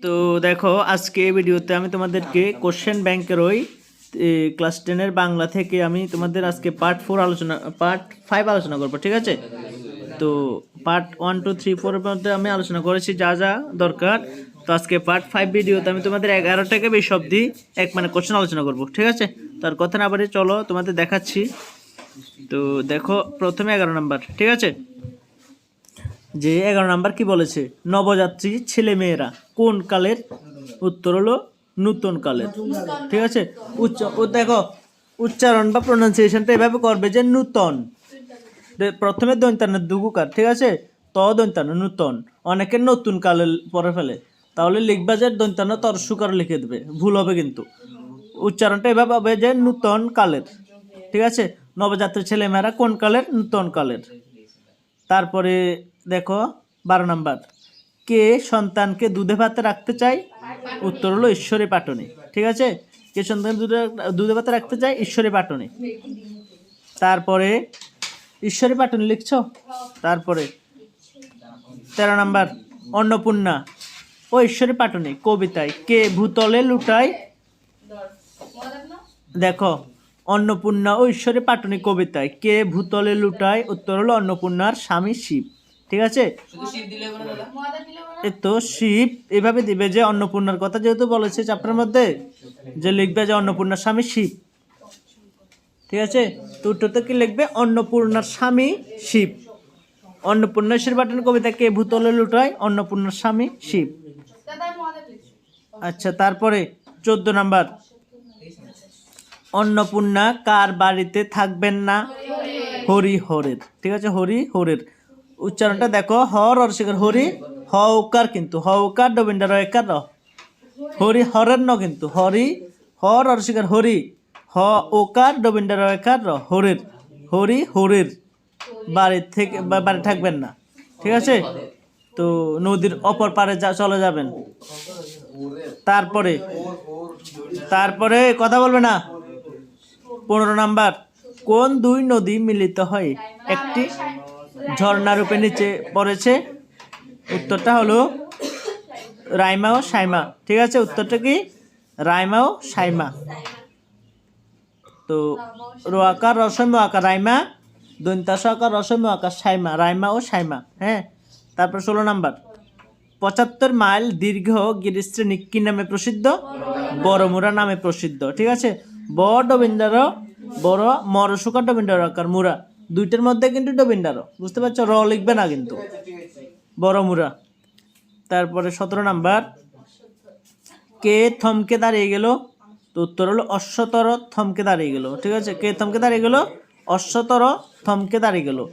তো দেখো, আজকে ভিডিওতে আমি তোমাদেরকে কোশ্চেন ব্যাংকের ওই ক্লাস টেনের বাংলা থেকে আমি তোমাদের আজকে পার্ট ফোর আলোচনা পার্ট ফাইভ আলোচনা করব, ঠিক আছে? তো পার্ট ওয়ান টু থ্রি ফোরের মধ্যে আমি আলোচনা করেছি যা যা দরকার। তো আজকে পার্ট ফাইভ ভিডিওতে আমি তোমাদের এগারো থেকে বেশ অবধি এক মানে কোশ্চেন আলোচনা করব, ঠিক আছে? তার কথা না বাড়ি চলো, তোমাদের দেখাচ্ছি। তো দেখো, প্রথমে এগারো নাম্বার, ঠিক আছে? যে এগারো নাম্বার কি বলেছে? নবযাত্রী ছেলে মেয়েরা কোন কালের? উত্তর হলো নূতন কালের। ঠিক আছে? উচ্চ ও দেখো, উচ্চারণ বা প্রনাউন্সিয়েশনটা এভাবে করবে যে নূতন। প্রথমে দন্তান্ন দুগুকার, ঠিক আছে? ত দন্তান্ন নূতন। অনেকে নতুন কালের পরে ফেলে। তাহলে লিখবা যে দন্তান্ন তর সুকার লিখে দেবে। ভুল হবে কিন্তু। উচ্চারণটা এভাবে হবে যে নূতন কালের। ঠিক আছে? নবজাতক ছেলেমেয়েরা কোন কালের? নূতন কালের। তারপরে দেখো, বারো নাম্বার। কে সন্তানকে দুধে ভাতে রাখতে চায়? উত্তর হলো ঈশ্বরী পাটনি। ঠিক আছে? কে সন্তানকে দুধে দুধে ভাতে রাখতে চায়? ঈশ্বরী পাটনি। তারপরে ঈশ্বরী পাটনি লিখছ? তারপরে তেরো নাম্বার, অন্নপূর্ণা। ও ঈশ্বরী পাটনি, কবিতায় কে ভূতলে লুটায়? দেখো, অন্নপূর্ণা ও ঈশ্বরী পাটনি কবিতায় কে ভূতলে লুটায়? উত্তর হলো অন্নপূর্ণার স্বামী শিব। ঠিক আছে? এ তো শিব এভাবে দিবে যে অন্নপূর্ণার কথা যেহেতু বলেছে চ্যাপ্টার মধ্যে যে লিখবে যে অন্নপূর্ণার স্বামী শিব। ঠিক আছে? তো উত্তরটা কি লিখবে? অন্নপূর্ণার স্বামী শিব। অন্নপূর্ণা পাটনি কবিতা কে ভূতলে লুটায়? অন্নপূর্ণার স্বামী শিব। আচ্ছা তারপরে চোদ্দ নাম্বার। অন্নপূর্ণা কার বাড়িতে থাকবেন না? হরি হরের। ঠিক আছে? হরি হরের। উচ্চারণটা দেখো, হর অর শিকার হরি হ উকার কিন্তু হ উকার ডবিন্ডার একার হরি হরের ন কিন্তু, হরি হর অর শিকার হরি হ ওকার ডবিন্ডার একার র? হরের, হরি হরির। বাড়ি থেকে বাড়ি থাকবেন না, ঠিক আছে? তো নদীর অপর পারে যা, চলে যাবেন। তারপরে তারপরে কথা বলবে না? পনেরো নাম্বার, কোন দুই নদী মিলিত হয়? একটি ঝর্ণা রূপে নিচে পড়েছে। উত্তরটা হলো রাইমা ও সাইমা। ঠিক আছে, উত্তরটা কি? রাইমা ও সাইমা। তো রোয়াকার রসম আকার রাইমা দন্তাস আকার রসম আকার সাইমা। রাইমা ও সাইমা হ্যাঁ? তারপর ষোলো নাম্বার। পঁচাত্তর মাইল দীর্ঘ গিরিশ্রেণী কি নামে প্রসিদ্ধ বড়মুরা নামে প্রসিদ্ধ। ঠিক আছে? বড় ডবিন্দার বড় মরশুকা ডবিন্দার আকার মুরা দুইটার মধ্যে কিন্তু ডবিন্দার বুঝতে পারছ? র লিখবে না কিন্তু। বড়মুরা। তারপরে সতেরো নাম্বার। কে থমকে দাঁড়িয়ে গেল? তো উত্তর হলো অশ্বতর থমকে দাঁড়িয়ে গেল। ঠিক আছে? কে থমকে দাঁড়িয়ে গেল? অশ্বতর থমকে দাঁড়িয়ে গেল।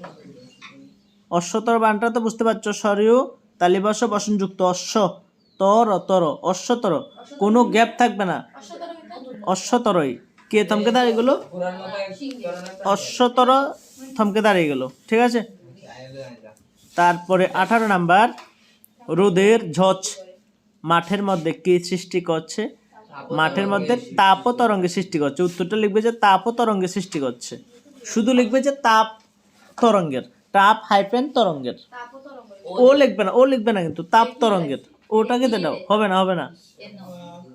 অশ্বতর বানটা তো বুঝতে পারছ? সরিও তালিবাস, বসনযুক্ত। অশ্ব তর তর। অশ্বতর। কোনো গ্যাপ থাকবে না। অশ্বতরই। কে থমকে দাঁড়িয়ে গেল? অশ্বতর থমকে দাঁড়িয়ে গেল, ঠিক আছে? তারপরে আঠারো নাম্বার, রোদের ঝচ, মাঠের মধ্যে কি সৃষ্টি করছে? মাঠের মধ্যে তাপ তরঙ্গে সৃষ্টি করছে। উত্তরটা লিখবে যে তাপ তরঙ্গে সৃষ্টি করছে। শুধু লিখবে যে তাপ তরঙ্গের, তাপ হাইপেন তরঙ্গের। ও লিখবে না, ও লিখবে না কিন্তু, তাপ তরঙ্গের। ওটা কেটে দাও, হবে না হবে না।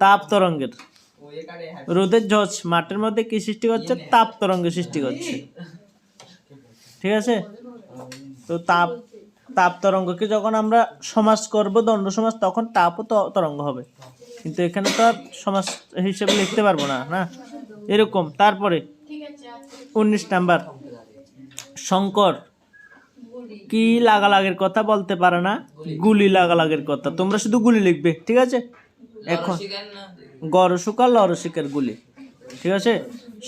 তাপ তরঙ্গের। রোদের ঝচ, মাঠের মধ্যে কি সৃষ্টি করছে? তাপ তরঙ্গে সৃষ্টি করছে। ঠিক আছে? তো তাপ তাপ তরঙ্গকে যখন আমরা সমাজ করব, দণ্ড সমাজ তখন তাপও তরঙ্গ হবে। কিন্তু এখানে তো আর সমাজ হিসেবে লিখতে পারব না না? এরকম। তারপরে উনিশ নাম্বার। শঙ্কর, কি লাগালাগের কথা বলতে পারে না? গুলি লাগালাগের কথা। তোমরা শুধু গুলি লিখবে, ঠিক আছে? এখন। গরসুকা লরসিকের গুলি। ঠিক আছে?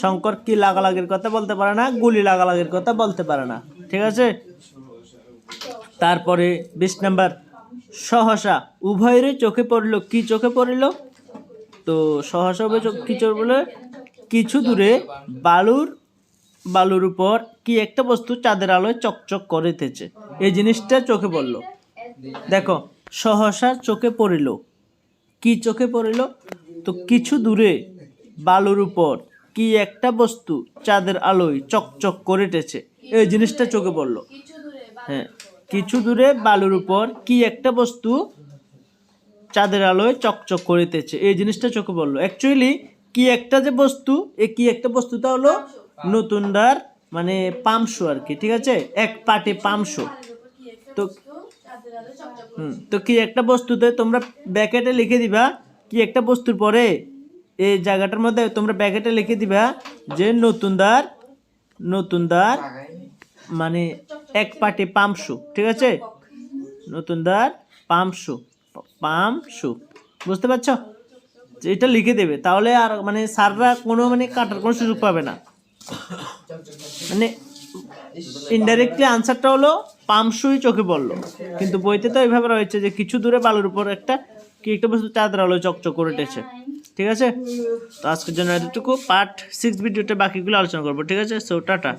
শঙ্কর কি লাগালাগির কথা বলতে পারে না, গুলি লাগালাগির কথা বলতে পারে না, ঠিক আছে? তারপরে বিশ নাম্বার, সহসা, উভয়েরই চোখে পড়ল, কি চোখে পড়ল? তো সহসা উভয় চোখ, কি চোখ পড়ল? কিছু দূরে বালুর বালুর উপর কি একটা বস্তু চাঁদের আলোয় চকচক করিতেছে। এই জিনিসটা চোখে পড়ল। দেখো, সহসা চোখে পড়িল। কি চোখে পড়িল? তো কিছু দূরে বালুর উপর। কি একটা বস্তু চাঁদের আলোয় চকচক করিতেছে এই জিনিসটা চোখে পড়ল। হ্যাঁ কিছু দূরে বালুর উপর কি একটা বস্তু চাঁদের আলোয় চকচক করিতেছে এই জিনিসটা চোখে পড়ল। অ্যাকচুয়ালি কি একটা যে বস্তু এই কি একটা বস্তুটা হলো নতুনদার মানে পামশো আর কি, ঠিক আছে? এক পাটে পামশো তো হুম, তো কি একটা বস্তুতে তোমরা ব্যাকেটে লিখে দিবা, কি একটা বস্তুর পরে এই জায়গাটার মধ্যে তোমরা ব্যাকেটে লিখে দিবা যে নতুনদার নতুনদার মানে এক পাটে পামশু ঠিক আছে? নতুনদার পামশু পামশু বুঝতে পারছ? এটা লিখে দেবে, তাহলে আর মানে সাররা কোনো মানে কাটার কোনো সুযোগ পাবে না। মানে ইনডাইরেক্টলি আনসারটা হলো পামসুই চোখে পড়ল। কিন্তু বইতে তো এইভাবে রয়েছে যে কিছু দূরে বালুর উপর একটা কি একটা বস্তু চাঁদের হলো চকচক করে উঠেছে। ঠিক আছে? তো আজকের জন্য এতটুকু। পার্ট সিক্স ভিডিওতে বাকিগুলো আলোচনা করব, ঠিক আছে? So tata.